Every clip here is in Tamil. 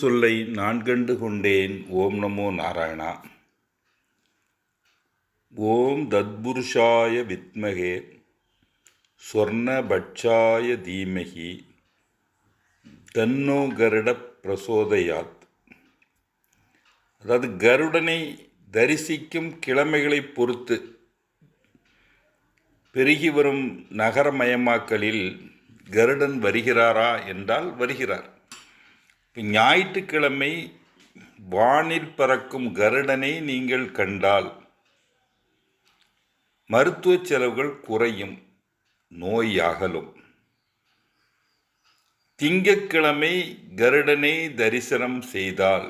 சொல்லை நான் கண்டு கொண்டேன். ஓம் நமோ நாராயணா. ஓம் தத்புருஷாய வித்மகே. ஸ்வர்ணபட்சாய தீமகி. தன்னோ கருட பிரசோதயாத். அதாவது கருடனை தரிசிக்கும் கிழமைகளை பொறுத்து பெருகி வரும் நகரமயமாக்கலில் கருடன் வருகிறாரா என்றால் வருகிறார். இப்போ ஞாயிற்றுக்கிழமை வானில் பறக்கும் கருடனை நீங்கள் கண்டால் மருத்துவ செலவுகள் குறையும் நோய் அகலும். திங்கக்கிழமை கருடனை தரிசனம் செய்தால்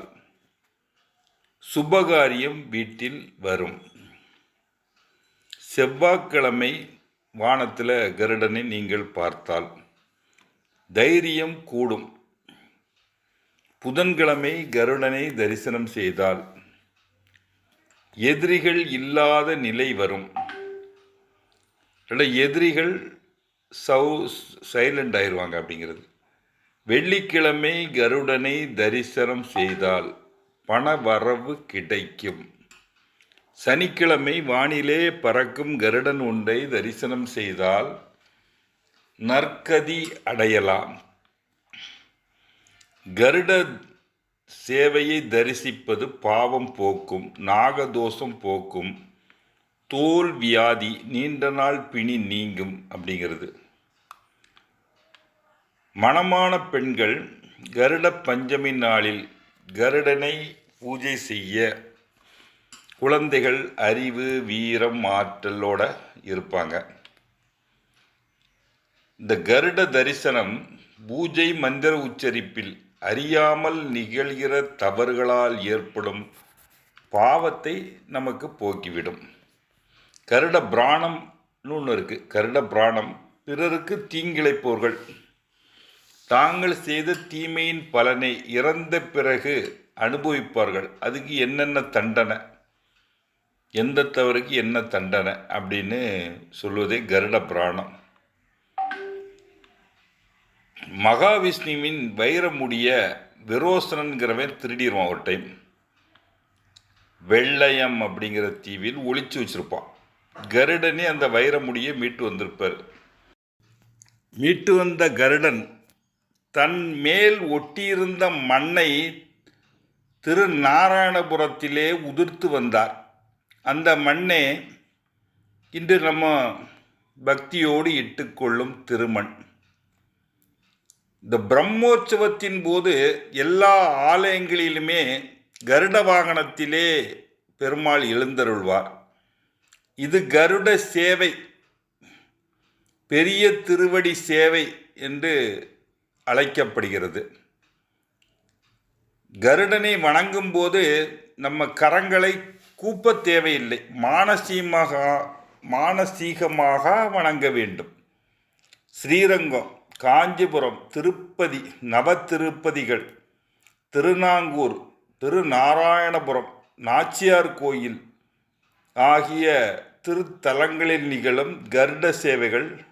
சுபகாரியம் வீட்டில் வரும். செவ்வாய்க்கிழமை வானத்தில் கருடனை நீங்கள் பார்த்தால் தைரியம் கூடும். புதன்கிழமை கருடனை தரிசனம் செய்தால் எதிரிகள் இல்லாத நிலை வரும். இல்லை எதிரிகள் சவு சைலண்ட் ஆயிடுவாங்க அப்படிங்கிறது. வெள்ளிக்கிழமை கருடனை தரிசனம் செய்தால் பண வரவு கிடைக்கும். சனிக்கிழமை வானிலே பறக்கும் கருடன் ஒன்றை தரிசனம் செய்தால் நற்கதி அடையலாம். கருட சேவையை தரிசிப்பது பாவம் போக்கும் நாகதோஷம் போக்கும் தோல் வியாதி நீண்ட நாள் பிணி நீங்கும் அப்படிங்கிறது. மணமான பெண்கள் கருட பஞ்சமி நாளில் கருடனை பூஜை செய்ய குழந்தைகள் அறிவு வீரம் ஆற்றலோட இருப்பாங்க. இந்த கருட தரிசனம் பூஜை மந்திர உச்சரிப்பில் அறியாமல் நிகழ்கிற தவறுகளால் ஏற்படும் பாவத்தை நமக்கு போக்கிவிடும். கருட பிராணம்னு ஒன்று இருக்குது கருட பிராணம். பிறருக்கு தீங்கிழைப்போர்கள். தாங்கள் செய்த தீமையின் பலனை இறந்த பிறகு அனுபவிப்பார்கள். அதுக்கு என்னென்ன தண்டனை? எந்த தவறுக்கு என்ன தண்டனை? அப்படின்னு சொல்வதே கருட பிராணம். மகாவிஷ்ணுவின் வைரமுடிய விரோசனங்கிறவன் திருடிடுவான் ஒரு டைம் வெள்ளையம் அப்படிங்கிற தீவில் ஒழிச்சு வச்சுருப்பான். கருடனே அந்த வைரமுடியை மீட்டு வந்திருப்பார். மீட்டு வந்த கருடன் தன் மேல் ஒட்டியிருந்த மண்ணை திருநாராயணபுரத்திலே உதிர்த்து வந்தார். அந்த மண்ணே இன்று நம்ம பக்தியோடு இட்டுக்கொள்ளும் திருமண். இந்த பிரம்மோற்சவத்தின் போது எல்லா ஆலயங்களிலுமே கருட வாகனத்திலே பெருமாள் எழுந்தருள்வார். இது கருட சேவை பெரிய திருவடி சேவை என்று அழைக்கப்படுகிறது. கருடனை வணங்கும் போது நம்ம கரங்களை கூப்ப தேவையில்லை மானசீகமாக மானசீகமாக வணங்க வேண்டும். ஸ்ரீரங்கம் காஞ்சிபுரம் திருப்பதி நவ திருப்பதிகள் திருநாங்கூர் திருநாராயணபுரம் நாச்சியார் கோயில் ஆகிய திருத்தலங்களில் நிகழும் கருட சேவைகள்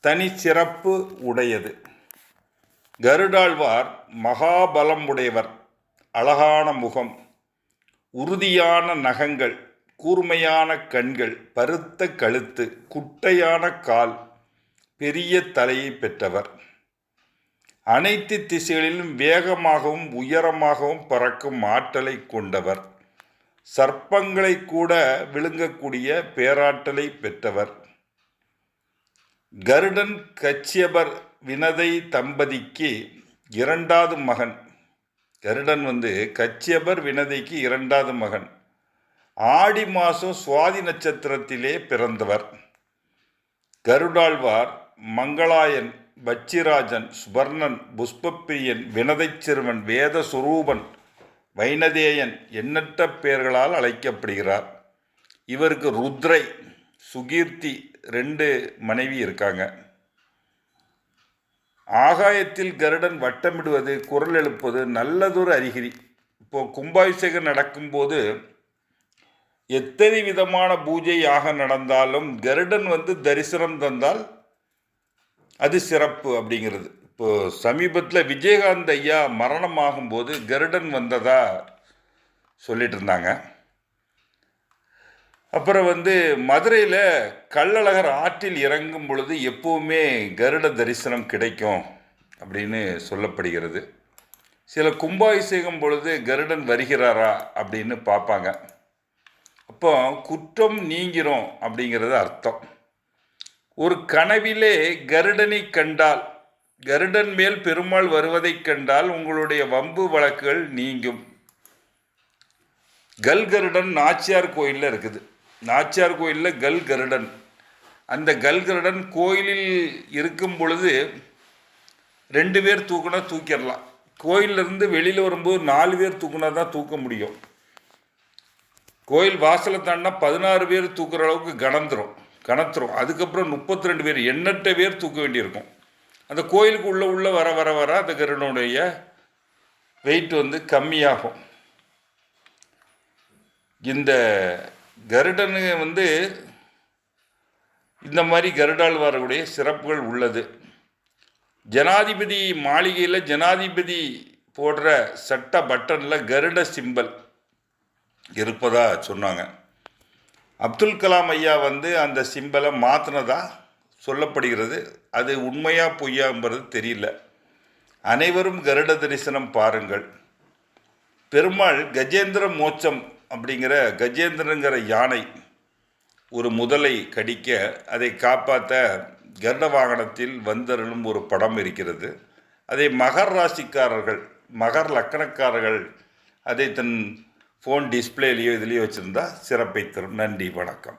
தனி சிறப்பு உடையது. கருடாழ்வார் மகாபலம் உடையவர் அழகான முகம் உறுதியான நகங்கள் கூர்மையான கண்கள் பருத்த கழுத்து குட்டையான கால் பெரிய தலையை பெற்றவர். அனைத்து திசைகளிலும் வேகமாகவும் உயரமாகவும் பறக்கும் ஆற்றலை கொண்டவர். சர்ப்பங்களை கூட விழுங்கக்கூடிய பேராற்றலை பெற்றவர். கருடன் கச்சியபர் வினதை தம்பதிக்கு இரண்டாவது மகன். கருடன் வந்து கச்சியபர் வினதைக்கு இரண்டாவது மகன். ஆடி மாதம் சுவாதி நட்சத்திரத்திலே பிறந்தவர். கருடாழ்வார் மங்களாயன் பச்சிராஜன் சுபர்ணன் புஷ்பப்பிரியன் வினதைச் சிறுவன் வேத சுரூபன் வைனதேயன் எண்ணற்ற பெயர்களால் அழைக்கப்படுகிறார். இவருக்கு ருத்ரை சுகீர்த்தி ரெண்டு மனைவி இருக்காங்க. ஆகாயத்தில் கருடன் வட்டமிடுவது குரல் எழுப்பது நல்லதொரு அறிகுறி. இப்போ கும்பாபிஷேகம் நடக்கும்போது எத்தனை விதமான பூஜை யாக நடந்தாலும் கருடன் வந்து தரிசனம் தந்தால் அது சிறப்பு அப்படிங்கிறது. இப்போ சமீபத்தில் விஜயகாந்த் ஐயா மரணம் ஆகும்போது கருடன் வந்ததா சொல்லிட்டு இருந்தாங்க அப்புறம் வந்து மதுரையில் கள்ளழகர் ஆற்றில் இறங்கும் பொழுது எப்போவுமே கருட தரிசனம் கிடைக்கும் அப்படின்னு சொல்லப்படுகிறது. சில கும்பாபிஷேகம் பொழுது கருடன் வருகிறாரா அப்படின்னு பார்ப்பாங்க. அப்போ குற்றம் நீங்கிறோம் அப்படிங்கிறது அர்த்தம். ஒரு கனவிலே கருடனை கண்டால் கருடன் மேல் பெருமாள் வருவதைக் கண்டால் உங்களுடைய வம்பு வழக்குகள் நீங்கும். கல் கருடன் நாச்சியார் கோயிலில் இருக்குது. நாச்சியார் கோயிலில் கல் கருடன் அந்த கல் கருடன் கோயிலில் இருக்கும் பொழுது ரெண்டு பேர் தூக்குனா தூக்கிடலாம். கோயிலிருந்து வெளியில் வரும்போது நாலு பேர் தூக்குனா தான் தூக்க முடியும். கோயில் வாசலை தாண்டினா பதினாறு பேர் தூக்குற அளவுக்கு கணந்துரும் கணத்துரும் அதுக்கப்புறம் முப்பத்தி ரெண்டு பேர் எண்ணற்ற பேர் தூக்க வேண்டியிருக்கும். அந்த கோயிலுக்கு உள்ளே உள்ளே வர வர வர அந்த கருடனுடைய வெயிட் வந்து கம்மியாகும். இந்த கருடனு வந்து இந்த மாதிரி கருடாழ்வாருடைய சிறப்புகள் உள்ளது. ஜனாதிபதி மாளிகையில் ஜனாதிபதி போடுற சட்ட பட்டனில் கருட சிம்பல் இருப்பதாக சொன்னாங்க. அப்துல் கலாம் ஐயா வந்து அந்த சிம்பலை மாற்றினதா சொல்லப்படுகிறது. அது உண்மையா பொய்யாங்கிறது தெரியல. அனைவரும் கருட தரிசனம் பாருங்கள். பெருமாள் கஜேந்திர மோட்சம் அப்படிங்கிற கஜேந்திரங்கிற யானை ஒரு முதலை கடிக்க அதை காப்பாற்ற கருட வாகனத்தில் வந்தருளும் ஒரு படம் இருக்கிறது. அதை மகர் ராசிக்காரர்கள் மகர் லக்கணக்காரர்கள் அதை தன் ஃபோன் டிஸ்பிளேலையோ இதுலேயோ வச்சுருந்தா சிறப்பை தரும். நன்றி வணக்கம்.